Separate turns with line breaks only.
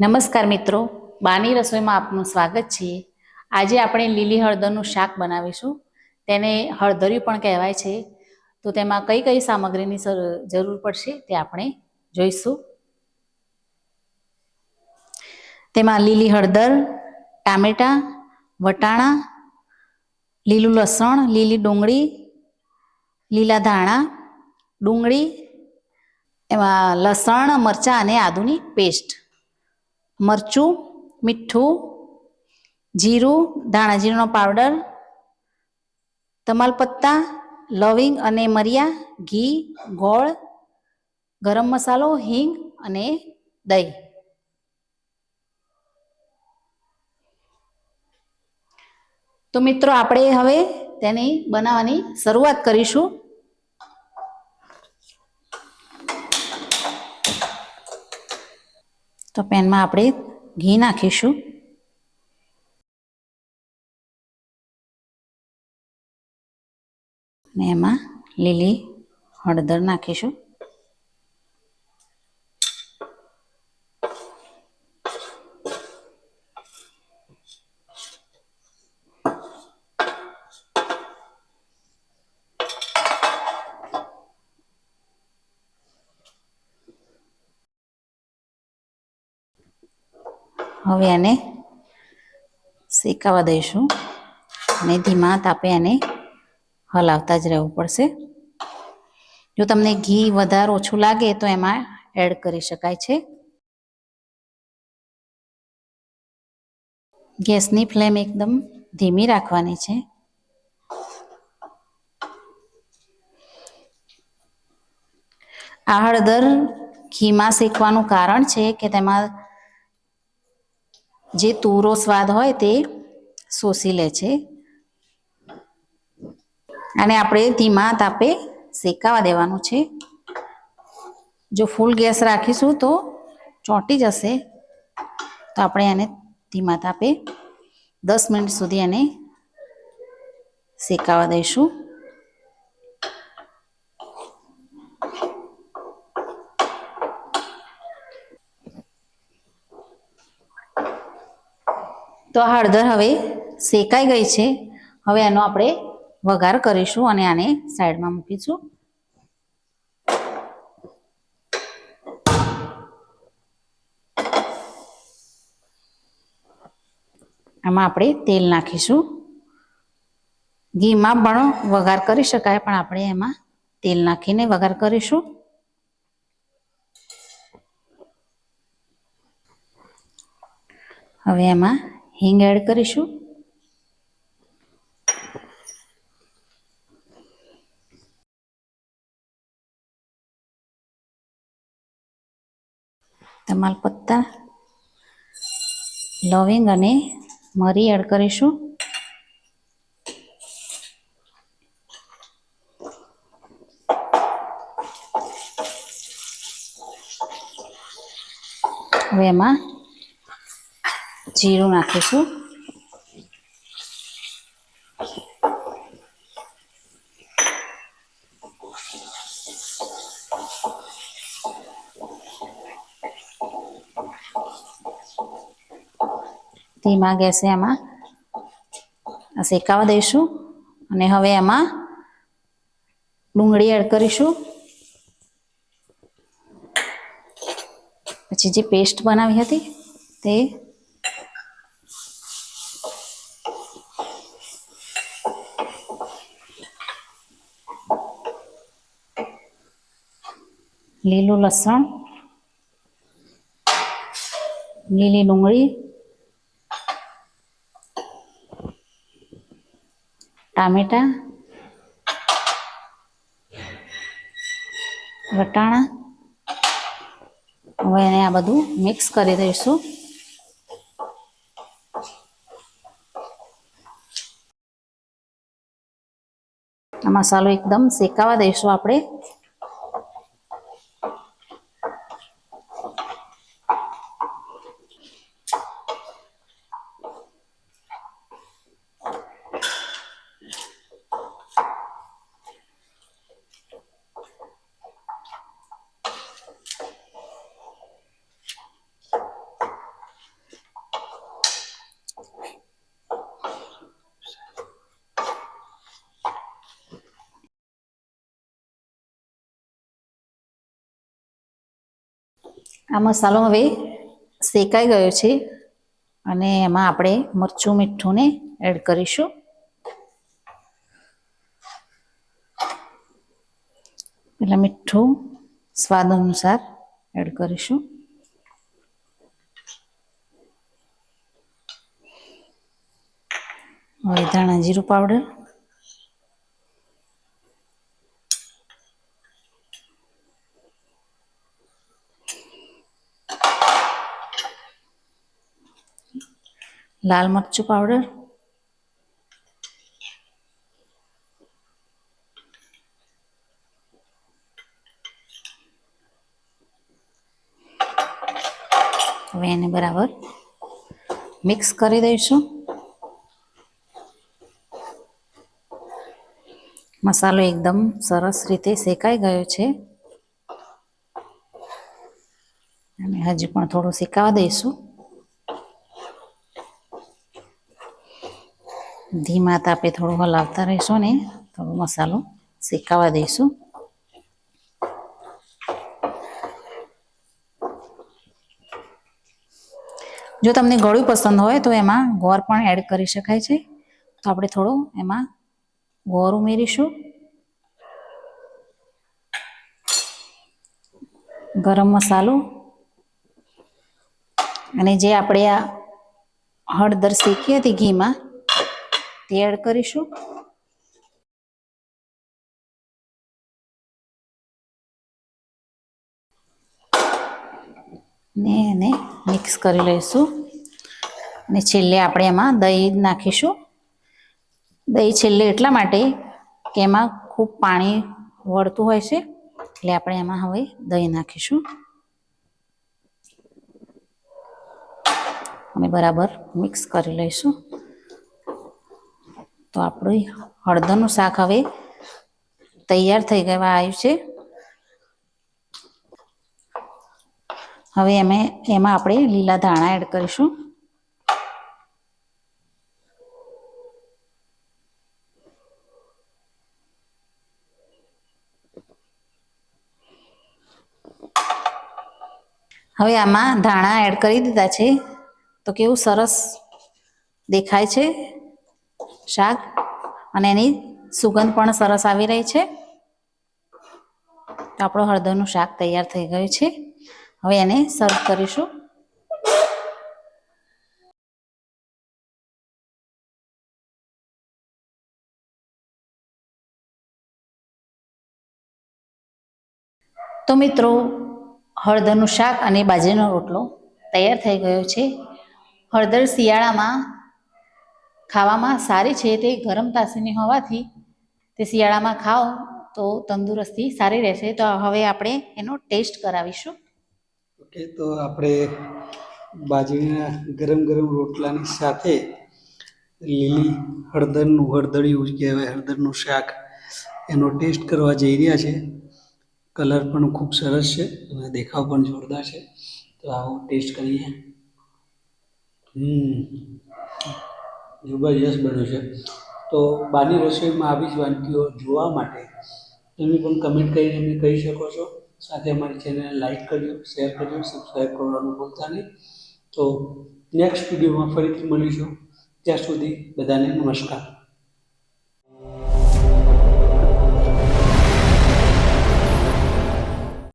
નમસ્કાર મિત્રો, બાની રસોઈમાં આપનું સ્વાગત છે. આજે આપણે લીલી હળદરનું શાક બનાવીશું. તેને હળદર્યું પણ કહેવાય છે. તો તેમાં કઈ કઈ સામગ્રીની જરૂર પડશે તે આપણે જોઈશું. તેમાં લીલી હળદર, ટામેટાં, વટાણા, લીલું લસણ, લીલી ડુંગળી, લીલા ધાણા, ડુંગળી, એમાં લસણ, મરચાં અને આદુની પેસ્ટ. મરચું, મીઠું, જીરું, ધાણા જીરુંનો પાવડર, તમાલપત્તા, લવિંગ અને મરિયા, ઘી, ગોળ, ગરમ મસાલો, હિંગ અને દહીં. તો મિત્રો, આપણે હવે તેની બનાવવાની શરૂઆત કરીશું. તો પેનમાં આપણે ઘી નાખીશું. ને એમાં લીલી હળદર નાખીશું. હવે એને શેકાવા દઈશું. અને ધીમા તાપે એને હલાવતા જ રહેવું પડશે. જો તમને ઘી વધારે ઓછું લાગે તો એમાં એડ કરી શકાય છે. ગેસની ફ્લેમ એકદમ ધીમી રાખવાની છે. આ હળદર ઘીમાં શેકવાનું કારણ છે કે તેમાં જે તુરો સ્વાદ હોય તે શોષી લે છે. અને આપણે ધીમા તાપે શેકાવા દેવાનું છે. જો ફૂલ ગેસ રાખીશું તો ચોંટી જશે. તો આપણે એને ધીમા તાપે દસ મિનિટ સુધી એને શેકાવા દઈશું. તો આ હળદર હવે શેકાઈ ગઈ છે. હવે એનો આપણે વઘાર કરીશું અને આને સાઈડમાં મૂકીશું. આમાં આપણે તેલ નાખીશું. ઘીમાં પણ વઘાર કરી શકાય, પણ આપણે એમાં તેલ નાખીને વઘાર કરીશું. હવે એમાં હિંગ એડ કરીશું. તમાલપત્તા લવિંગ અને મરી એડ કરીશું. હવે એમાં જીરું નાખીશું. ધીમા ગેસે એમાં શેકાવા દઈશું અને હવે એમાં ડુંગળી એડ કરીશું. પછી જે પેસ્ટ બનાવી હતી તે લીલું લસણ, લીલી ડુંગળી, ટામેટા, વટાણા. હવે એને આ બધું મિક્સ કરી દઈશું. આ મસાલો એકદમ શેકાવા દઈશું આપણે. આ મસાલો હવે શેકાઈ ગયો છે અને એમાં આપણે મરચું મીઠું ને એડ કરીશું. એટલે મીઠું સ્વાદ અનુસાર એડ કરીશું. હવે ધાણા જીરું પાવડર લાલ મરચું પાવડર હવે એને બરાબર મિક્સ કરી દઈશું. મસાલો એકદમ સરસ રીતે શેકાઈ ગયો છે. અને હજી પણ થોડું શેકાવા દઈશું. ધીમા તાપે થોડું હલાવતા રહીશું ને થોડો મસાલો શેકાવા દઈશું. જો તમને ગળ્યું પસંદ હોય તો એમાં ગોળ પણ એડ કરી શકાય છે. તો આપણે થોડો એમાં ગોળ ઉમેરીશું. ગરમ મસાલો. અને જે આપણે આ હળદર શેકી હતી ઘીમાં તે કરીશું. ને એને મિક્સ કરી લઈશું. અને છેલ્લે આપણે એમાં દહીં નાખીશું. દહીં છેલ્લે એટલા માટે કે એમાં ખૂબ પાણી વળતું હોય છે, એટલે આપણે એમાં હવે દહીં નાખીશું. અને બરાબર મિક્સ કરી લઈશું. તો આપણું હળદરનું શાક હવે તૈયાર થઈ ગયા આવ્યું છે. હવે એમે, એમાં આપણે લીલા ધાણા એડ કરીશું. હવે આમાં ધાણા એડ કરી દીધા છે. તો કેવું સરસ દેખાય છે. શાક અને એની સુગંધ પણ સરસ આવી રહી છે. તો આપણું હળદરનું શાક તૈયાર થઈ ગયું છે. હવે એને સર્વ કરીશું. તો મિત્રો, હળદરનું શાક અને બાજરીનો રોટલો તૈયાર થઈ ગયો છે. હળદર શિયાળામાં ખાવામાં સારી છે તે ગરમ તાસીની હોવાથી તે શિયાળામાં ખાઓ તો તંદુરસ્તી સારી રહેશે. તો હવે આપણે એનો ટેસ્ટ કરાવીશું.
ઓકે, તો આપણે બાજરીના ગરમ ગરમ રોટલાની સાથે લીલી હળદરનું હળદળિયું કહેવાય, હળદરનું શાક એનો ટેસ્ટ કરવા જઈ રહ્યા છે. કલર પણ ખૂબ સરસ છે અને દેખાવ પણ જોરદાર છે. તો આવો ટેસ્ટ કરીએ. હમ. જબરજસ્ત બન્યું છે. તો બાની રસોઈમાં આવી જ વાનગીઓ જોવા માટે તમે પણ કમેન્ટ કરીને અમને કહી શકો છો. સાથે અમારી ચેનલને લાઈક કરજો શેર કરજો સબસ્ક્રાઈબ કરવાનું ભૂલતા નહીં. તો નેક્સ્ટ વિડીયોમાં ફરીથી મળીશું. ત્યાં સુધી બધાને નમસ્કાર.